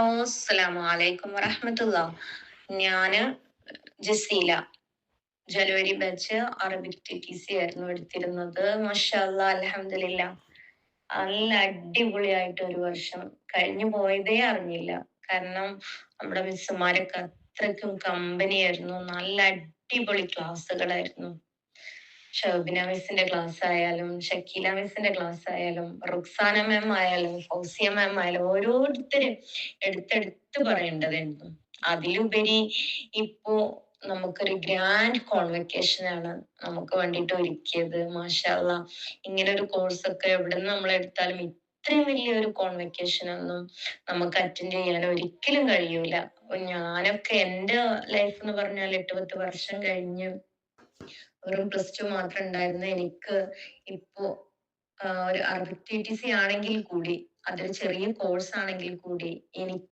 അസ്സലാമു അലൈക്കും വറഹമത്തുള്ള. ഞാൻ ജസീല ജനുവരി batch Arabic T T C ആയിരുന്നു എടുത്തിരുന്നത്. മഷാല്ല അലഹമില്ല നല്ല അടിപൊളിയായിട്ട് ഒരു വർഷം കഴിഞ്ഞു പോയതേ അറിഞ്ഞില്ല. കാരണം നമ്മുടെ മിസ്സുമാരൊക്കെ കമ്പനി ആയിരുന്നു. നല്ല അടിപൊളി ക്ലാസ്സുകളായിരുന്നു ഷബിന മിസ്സിന്റെ ക്ലാസ് ആയാലും ഷക്കീല മിസ്സിന്റെ ക്ലാസ് ആയാലും റുക്സാന മാം ആയാലും ഫൗസിയ മാം ആയാലും ഓരോരുത്തരും എടുത്തെടുത്ത് പറയേണ്ടതായിരുന്നു അതിലുപരി ഇപ്പോ നമുക്കൊരു ഗ്രാൻഡ് കോൺവെക്കേഷൻ ആണ് നമുക്ക് വേണ്ടിയിട്ട് ഒരുക്കിയത്. മാഷാല്ല ഇങ്ങനെ ഒരു കോഴ്സ് ഒക്കെ എവിടെ നിന്ന് നമ്മൾ എടുത്താലും ഇത്രയും വലിയൊരു കോൺവെക്കേഷൻ ഒന്നും നമുക്ക് അറ്റൻഡ് ചെയ്യാൻ ഒരിക്കലും കഴിയൂല. ഞാനൊക്കെ എന്റെ ലൈഫ് എന്ന് പറഞ്ഞാൽ എട്ട് പത്ത് വർഷം കഴിഞ്ഞ് വെറും പ്ലസ് ടു മാത്രം ഉണ്ടായിരുന്ന. എനിക്ക് ഇപ്പോ ഒരു ടി ടി സി ആണെങ്കിൽ കൂടി അതൊരു ചെറിയ കോഴ്സ് ആണെങ്കിൽ കൂടി എനിക്ക്